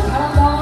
กอลังดอน